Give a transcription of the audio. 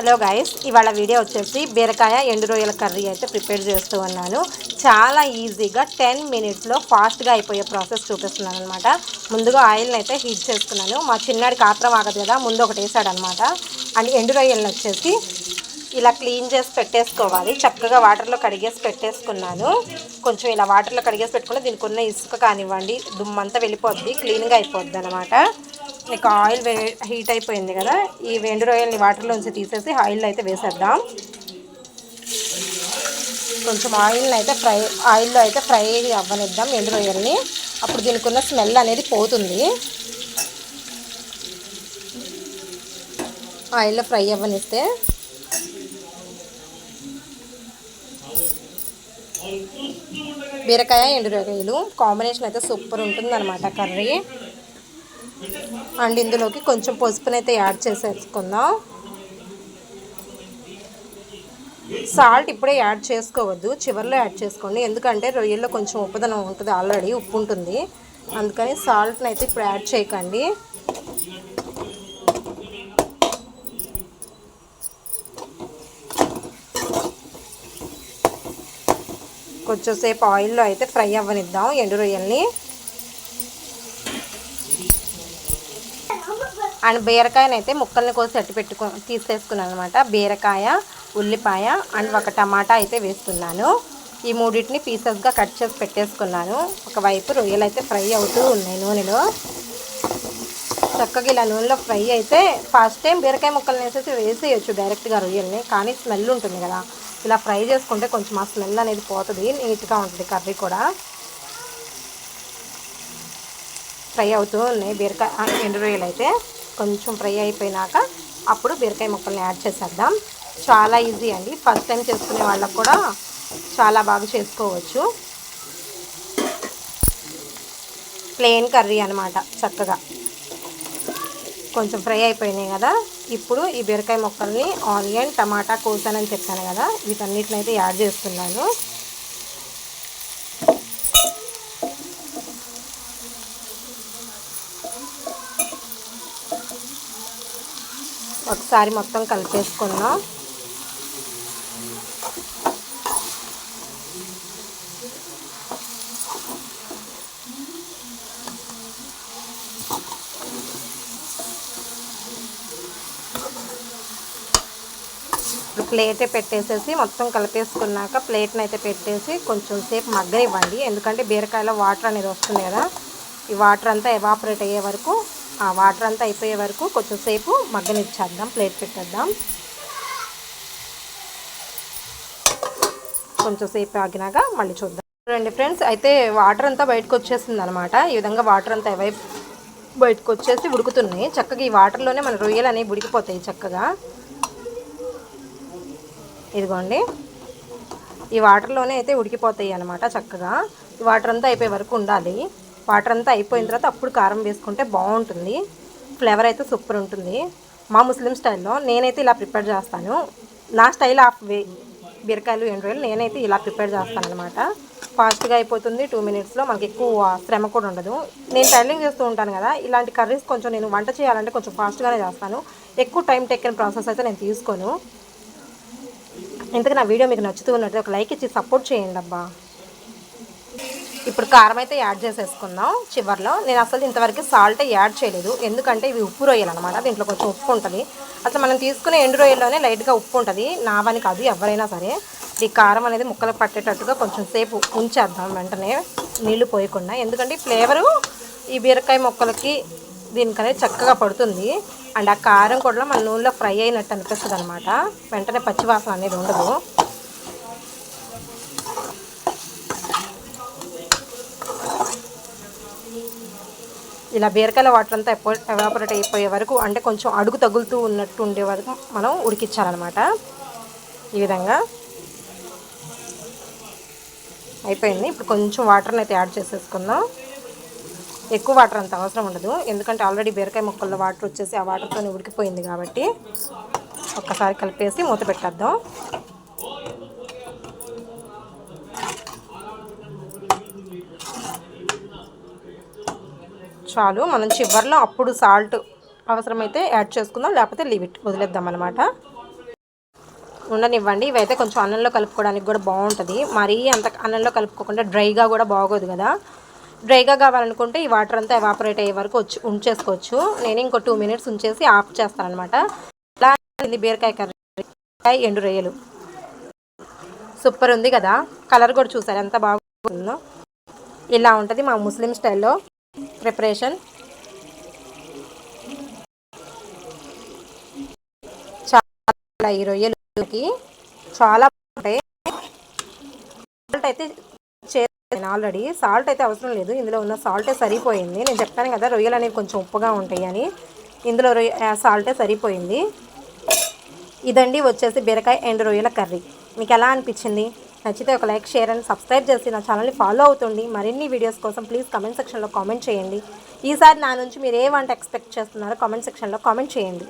Hello guys ఇవాళ video వచ్చేసి బీరకాయ ఎండు రొయ్యల కర్రీ అయితే ప్రిపేర్ చేస్తూ ఉన్నాను. చాలా ఈజీగా టెన్ మినిట్స్లో ఫాస్ట్గా అయిపోయే ప్రాసెస్ చూపిస్తున్నాను అనమాట ముందుగా ఆయిల్ని అయితే హీట్ చేసుకున్నాను మా చిన్నాడికి ఆత్రం ఆగదు కదా ముందు ఒకటి వేసాడనమాట అండ్ ఎండు రొయ్యలను వచ్చేసి ఇలా క్లీన్ చేసి పెట్టేసుకోవాలి. చక్కగా వాటర్లో కడిగేసి పెట్టేసుకున్నాను. కొంచెం ఇలా వాటర్లో కడిగేసి పెట్టుకుంటే దీనికి ఉన్న ఇసుక కానివ్వండి దుమ్మంతా వెళ్ళిపోద్ది క్లీన్గా అయిపోద్ది అనమాట ఇక ఆయిల్ వే హీట్ అయిపోయింది కదా ఈ వెండు రొయ్యల్ని వాటర్లోంచి తీసేసి ఆయిల్ అయితే వేసేద్దాం. కొంచెం ఆయిల్ని అయితే ఫ్రై ఆయిల్లో అయితే ఫ్రై అవ్వనిద్దాం ఎండు రొయ్యల్ని. అప్పుడు దీనికి ఉన్న స్మెల్ అనేది పోతుంది. ఆయిల్లో ఫ్రై అవ్వనిస్తే. బీరకాయ ఎండు రొయ్యలు కాంబినేషన్ అయితే సూపర్ ఉంటుంది అనమాట కర్రీ. అండ్ ఇందులోకి కొంచెం పసుపునైతే యాడ్ చేసేసుకుందాం. సాల్ట్ ఇప్పుడే యాడ్ చేసుకోవద్దు చివరిలో యాడ్ చేసుకోండి. ఎందుకంటే రొయ్యల్లో కొంచెం ఉప్పుదనం ఉంటుంది ఆల్రెడీ ఉప్పు ఉంటుంది. అందుకని సాల్ట్ని అయితే ఇప్పుడు యాడ్ చేయకండి. కొంచెంసేపు ఆయిల్లో అయితే ఫ్రై అవ్వనిద్దాం ఎండు రొయ్యల్ని. అండ్ బీరకాయనైతే ముక్కల్ని కోసి అట్టు పెట్టుకు తీసేసుకున్నాను అనమాట బీరకాయ ఉల్లిపాయ అండ్ ఒక టమాటా అయితే వేస్తున్నాను. ఈ మూడింటిని పీసెస్గా కట్ చేసి పెట్టేసుకున్నాను. ఒకవైపు రొయ్యలు అయితే ఫ్రై అవుతూ ఉన్నాయి నూనెలో. చక్కగా ఇలా నూనెలో ఫ్రై అయితే ఫస్ట్ టైం బీరకాయ ముక్కలు వేసేసి వేసేయచ్చు డైరెక్ట్గా రొయ్యల్ని. కానీ స్మెల్ ఉంటుంది కదా. ఇలా ఫ్రై చేసుకుంటే కొంచెం ఆ స్మెల్ అనేది పోతుంది నీట్గా ఉంటుంది కర్రీ కూడా. ఫ్రై అవుతూ ఉన్నాయి బీరకాయ ఎండు రొయ్యలు అయితే. కొంచెం ఫ్రై అయిపోయినాక అప్పుడు బీరకాయ ముక్కల్ని యాడ్ చేసేద్దాం. చాలా ఈజీ అండి. ఫస్ట్ టైం చేసుకునే వాళ్ళకు కూడా చాలా బాగా చేసుకోవచ్చు. ప్లెయిన్ కర్రీ అనమాట చక్కగా. కొంచెం ఫ్రై అయిపోయినాయి కదా. ఇప్పుడు ఈ బీరకాయ ముక్కల్ని ఆనియన్ టమాటా కోసానని చెప్పాను కదా. వీటన్నిటిని అయితే యాడ్ చేస్తున్నాను. ఒకసారి మొత్తం కలిపేసుకుందాం. ప్లేటే పెట్టేసేసి మొత్తం కలిపేసుకున్నాక ప్లేట్ని అయితే పెట్టేసి కొంచెం సేపు మగ్గనివ్వండి. ఎందుకంటే బీరకాయలో వాటర్ అనేది వస్తుంది కదా ఈ వాటర్ అంతా ఎవాపరేట్ అయ్యే వరకు ఆ వాటర్ అంతా అయిపోయే వరకు కొంచెం సేపు మగ్గనిచ్చేద్దాం ప్లేట్ పెట్టేద్దాం. కొంచెంసేపు ఆగినాక మళ్ళీ చూద్దాం. చూడండి ఫ్రెండ్స్ అయితే వాటర్ అంతా బయటకు వచ్చేసింది అనమాట ఈ విధంగా వాటర్ అంతా ఎవై బయటకు వచ్చేసి ఉడుకుతున్నాయి. చక్కగా ఈ వాటర్లోనే మన రొయ్యలు అనేవి ఉడికిపోతాయి చక్కగా. ఇదిగోండి. ఈ వాటర్లోనే అయితే ఉడికిపోతాయి అనమాట చక్కగా. ఈ వాటర్ అంతా అయిపోయే వరకు ఉండాలి. వాటర్ అంతా అయిపోయిన తర్వాత అప్పుడు కారం వేసుకుంటే బాగుంటుంది. ఫ్లేవర్ అయితే సూపర్ ఉంటుంది. మా ముస్లిం స్టైల్లో నేనైతే ఇలా ప్రిపేర్ చేస్తాను. నా స్టైల్ ఆఫ్ వే బీరకాయలు ఎండ్రాయిలు నేనైతే ఇలా ప్రిపేర్ చేస్తాను అనమాట ఫాస్ట్గా అయిపోతుంది టూ మినిట్స్లో మనకి ఎక్కువ శ్రమ కూడా ఉండదు. నేను టైలింగ్ చేస్తూ ఉంటాను కదా ఇలాంటి కర్రీస్ కొంచెం నేను వంట చేయాలంటే కొంచెం ఫాస్ట్గానే చేస్తాను. ఎక్కువ టైం టెక్కిన ప్రాసెస్ అయితే నేను తీసుకోను. ఇంతకు నా వీడియో మీకు నచ్చుతూ ఉన్నట్టు ఒక లైక్ ఇచ్చి సపోర్ట్ చేయండి అబ్బా. ఇప్పుడు కారం అయితే యాడ్ చేసేసుకుందాం చివరిలో. నేను అసలు ఇంతవరకు సాల్ట్ యాడ్ చేయలేదు. ఎందుకంటే ఇవి ఉప్పు రొయ్యలు అనమాట దీంట్లో కొంచెం ఉప్పు ఉంటుంది. అసలు మనం తీసుకునే ఎండు రొయ్యల్లోనే లైట్గా ఉప్పు ఉంటుంది. నావని కాదు ఎవరైనా సరే. ఈ కారం అనేది ముక్కలకు పట్టేటట్టుగా కొంచెం సేపు ఉంచేద్దాం వెంటనే. నీళ్ళు పోయకుండా. ఎందుకంటే ఫ్లేవరు ఈ బీరకాయ మొక్కలకి దీనికనేది చక్కగా పడుతుంది. అండ్ ఆ కారం కూడా మన నూనెలో ఫ్రై అయినట్టు అనిపిస్తుంది అనమాట వెంటనే పచ్చివాసన అనేది ఉండదు. ఇలా బీరకాయల వాటర్ అంతా ఎవాపరేట్ అయిపోయే వరకు అంటే కొంచెం అడుగు తగులుతూ ఉన్నట్టు ఉండే వరకు మనం ఉడికించాలన్నమాట. ఈ విధంగా అయిపోయింది. ఇప్పుడు కొంచెం వాటర్ని అయితే యాడ్ చేసేసుకుందాం. ఎక్కువ వాటర్ అంత అవసరం ఉండదు. ఎందుకంటే ఆల్రెడీ బీరకాయ ముక్కల్లో వాటర్ వచ్చేసి ఆ వాటర్తో ఉడికిపోయింది కాబట్టి ఒక్కసారి కలిపేసి మూత పెట్టేద్దాం. చాలు. మనం చివరిలో అప్పుడు సాల్ట్ అవసరమైతే యాడ్ చేసుకుందాం లేకపోతే లీవ్ ఇట్ వదిలేద్దాం అనమాట ఉండనివ్వండి. ఇవైతే కొంచెం అన్నంలో కలుపుకోవడానికి కూడా బాగుంటుంది. మరీ అంత అన్నంలో కలుపుకోకుండా డ్రైగా కూడా బాగోదు కదా. డ్రైగా కావాలనుకుంటే ఈ వాటర్ అంతా ఎవాపరేట్ అయ్యే వరకు వచ్చి ఉంచేసుకోవచ్చు. నేను ఇంకో టూ మినిట్స్ ఉంచేసి ఆఫ్ చేస్తాను అనమాట ఇలా బీరకాయ కర్రీ. ఎండు రొయ్యలు. సూపర్ ఉంది కదా. కలర్ కూడా చూసారు. ఎంత బాగుందో. ఇలా ఉంటుంది మా ముస్లిం స్టైల్లో. ప్రిపరేషన్. చాలా ఈ రొయ్యలకి చాలా బాగుంటాయి సాల్ట్ అయితే చేసాను ఆల్రెడీ. సాల్ట్ అయితే అవసరం లేదు. ఇందులో ఉన్న సాల్టే సరిపోయింది. నేను చెప్తాను కదా రొయ్యలు అనేవి కొంచెం ఉప్పుగా ఉంటాయి అని. ఇందులో రొయ్య సాల్టే సరిపోయింది. ఇదండి వచ్చేసి బీరకాయ ఎండు రొయ్యల కర్రీ. మీకు ఎలా అనిపించింది? నచ్చితే ఒక లైక్ షేర్ అండ్ సబ్స్క్రైబ్ చేసి నా ఛానల్ని ఫాలో అవుతుంది మరిన్ని వీడియోస్ కోసం ప్లీజ్ కమెంట్ సెక్షన్లో కామెంట్ చేయండి. ఈసారి నా నుంచి మీరు ఏ వంట ఎక్స్పెక్ట్ చేస్తున్నారో కామెంట్ సెక్షన్లో కామెంట్ చేయండి.